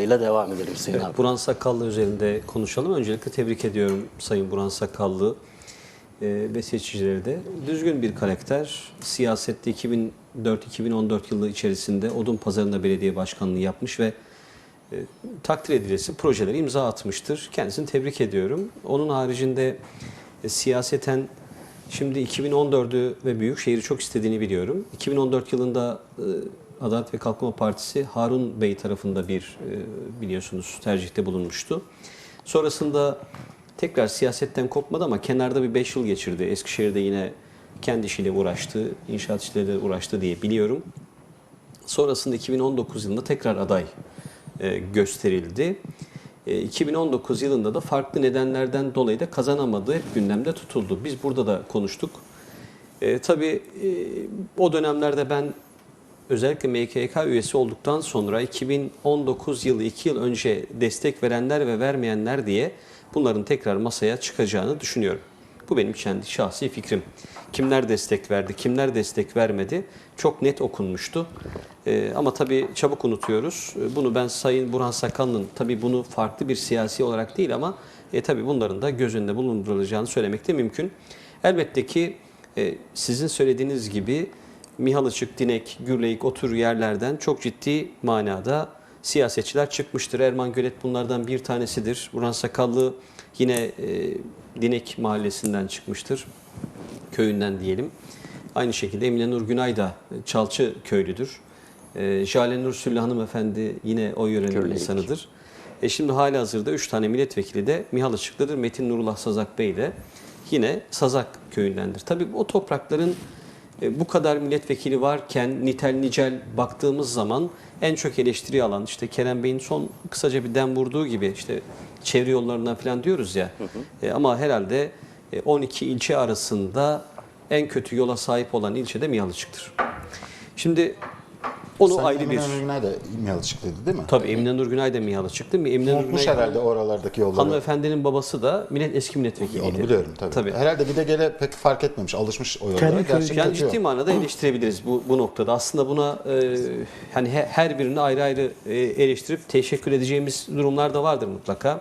ile devam edelim Hüseyin abi. Buran Sakallı üzerinde konuşalım. Öncelikle tebrik ediyorum Sayın Buran Sakallı e, ve seçicileri de. Düzgün bir karakter. Siyasette 2004-2014 yılı içerisinde Odun Pazarı'nda belediye başkanlığı yapmış ve e, takdir edilesi projeleri imza atmıştır. Kendisini tebrik ediyorum. Onun haricinde e, siyaseten şimdi 2014'ü ve Büyükşehir'i çok istediğini biliyorum. 2014 yılında e, Adalet ve Kalkınma Partisi Harun Bey tarafında bir e, biliyorsunuz tercihte bulunmuştu. Sonrasında tekrar siyasetten kopmadı ama kenarda bir 5 yıl geçirdi. Eskişehir'de yine kendi işiyle uğraştı, inşaat işleriyle uğraştı diye biliyorum. Sonrasında 2019 yılında tekrar aday e, gösterildi. E, 2019 yılında da farklı nedenlerden dolayı da kazanamadığı hep gündemde tutuldu. Biz burada da konuştuk. E, tabii e, o dönemlerde ben özellikle MKK üyesi olduktan sonra 2019 yılı 2 yıl önce destek verenler ve vermeyenler diye bunların tekrar masaya çıkacağını düşünüyorum. Bu benim kendi şahsi fikrim. Kimler destek verdi, kimler destek vermedi çok net okunmuştu. Ee, ama tabii çabuk unutuyoruz. Ee, Bunu ben Sayın Burhan Sakallı'nın tabii bunu farklı bir siyasi olarak değil ama e, tabii bunların da göz önünde bulundurulacağını söylemek de mümkün. Elbette ki e, sizin söylediğiniz gibi Mihalıçık, Dinek, Gürleyik o tür yerlerden çok ciddi manada siyasetçiler çıkmıştır. Erman Gölet bunlardan bir tanesidir. Burhan Sakallı yine e, Dinek mahallesinden çıkmıştır. Köyünden diyelim. Aynı şekilde Emine Nur Günay da Çalçı köylüdür. E, Jale Nur Sülle hanımefendi yine o yörenin Gürleyik. insanıdır. E şimdi hali hazırda 3 tane milletvekili de Mihalıçık'tadır. Metin Nurullah Sazak Bey de yine Sazak köyündendir. Tabii o toprakların bu kadar milletvekili varken nitel nicel baktığımız zaman en çok eleştiri alan işte Kerem Bey'in son kısaca bir dem vurduğu gibi işte çevre yollarından falan diyoruz ya. E, ama herhalde e, 12 ilçe arasında en kötü yola sahip olan ilçe de Mihalıçık'tır. Şimdi onu Sen ayrı bir... Emine Nurgünay da İmyalı çıktıydı değil mi? Tabii Emine Nur Günay da Mihalıçık'tı. Emine Nur Unutmuş Günay herhalde oralardaki yolları. hanımefendinin babası da millet eski milletvekiliydi. Onu biliyorum tabii. Tabii. Herhalde bir de gele pek fark etmemiş. Alışmış o yollara. Kendi Gerçekten Yani ciddi manada eleştirebiliriz bu, bu noktada. Aslında buna e, hani he- her birini ayrı ayrı e, eleştirip teşekkür edeceğimiz durumlar da vardır mutlaka.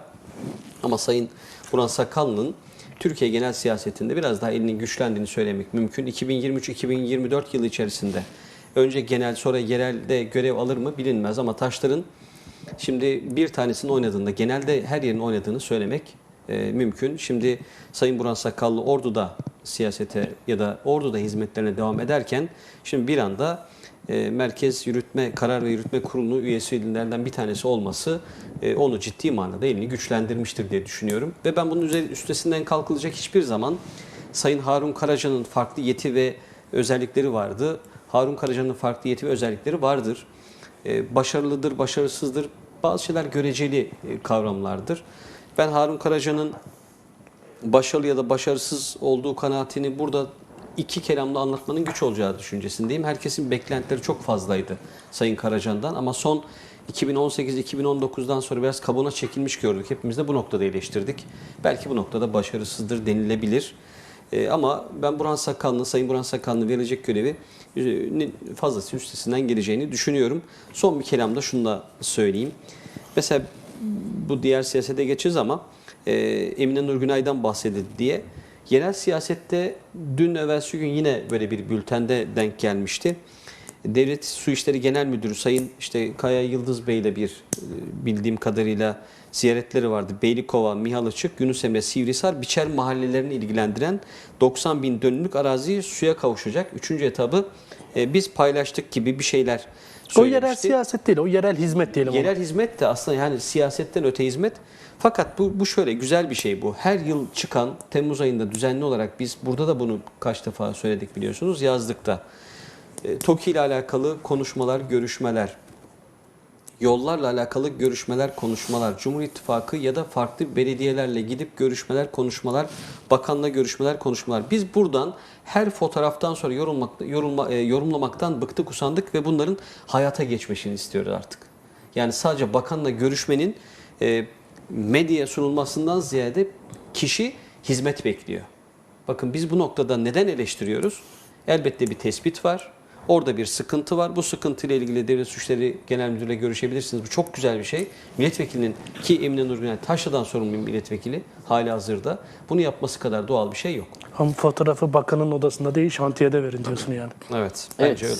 Ama Sayın Burhan Sakallı'nın Türkiye genel siyasetinde biraz daha elinin güçlendiğini söylemek mümkün. 2023-2024 yılı içerisinde önce genel sonra yerelde görev alır mı bilinmez ama taşların şimdi bir tanesinin oynadığında genelde her yerin oynadığını söylemek e, mümkün. Şimdi Sayın Burhan Sakallı Ordu'da siyasete ya da Ordu'da hizmetlerine devam ederken şimdi bir anda e, Merkez Yürütme Karar ve Yürütme Kurulu üyelerinden bir tanesi olması e, onu ciddi manada elini güçlendirmiştir diye düşünüyorum. Ve ben bunun üzeri, üstesinden kalkılacak hiçbir zaman Sayın Harun Karaca'nın farklı yeti ve özellikleri vardı. Harun Karaca'nın farklı yeti ve özellikleri vardır. E, başarılıdır, başarısızdır. Bazı şeyler göreceli e, kavramlardır. Ben Harun Karaca'nın başarılı ya da başarısız olduğu kanaatini burada iki kelamla anlatmanın güç olacağı düşüncesindeyim. Herkesin beklentileri çok fazlaydı Sayın Karacan'dan ama son 2018-2019'dan sonra biraz kabuğuna çekilmiş gördük. Hepimiz de bu noktada eleştirdik. Belki bu noktada başarısızdır denilebilir. Ee, ama ben Burhan Sakallı, Sayın Burhan Sakallı verecek görevi fazlası üstesinden geleceğini düşünüyorum. Son bir kelamda şunu da söyleyeyim. Mesela bu diğer siyasete geçeceğiz ama e, Emine Nur Günay'dan bahsedildi diye. Yerel siyasette dün evvelsi gün yine böyle bir bültende denk gelmişti. Devlet Su İşleri Genel Müdürü Sayın işte Kaya Yıldız Bey ile bir e, bildiğim kadarıyla ziyaretleri vardı. Beylikova, Mihalıçık, Yunus Emre, Sivrisar, Biçer mahallelerini ilgilendiren 90 bin dönümlük arazi suya kavuşacak. Üçüncü etabı e, biz paylaştık gibi bir şeyler O yerel siyaset değil, o yerel hizmet diyelim ona. Yerel hizmet de aslında yani siyasetten öte hizmet. Fakat bu, bu şöyle güzel bir şey bu. Her yıl çıkan Temmuz ayında düzenli olarak biz burada da bunu kaç defa söyledik biliyorsunuz yazdık da. E, TOKİ ile alakalı konuşmalar, görüşmeler, yollarla alakalı görüşmeler, konuşmalar, Cumhur İttifakı ya da farklı belediyelerle gidip görüşmeler, konuşmalar, bakanla görüşmeler, konuşmalar. Biz buradan her fotoğraftan sonra yorulmak, yorulma, e, yorumlamaktan bıktık, usandık ve bunların hayata geçmesini istiyoruz artık. Yani sadece bakanla görüşmenin e, medyaya sunulmasından ziyade kişi hizmet bekliyor. Bakın biz bu noktada neden eleştiriyoruz? Elbette bir tespit var. Orada bir sıkıntı var. Bu sıkıntıyla ilgili Devlet Suçları Genel Müdürü'yle görüşebilirsiniz. Bu çok güzel bir şey. Milletvekilinin ki Emine Nur Günay Taşra'dan sorumlu bir milletvekili hali hazırda. Bunu yapması kadar doğal bir şey yok. Ama fotoğrafı bakanın odasında değil şantiyede verin diyorsun yani. Evet. Bence Evet. öyle.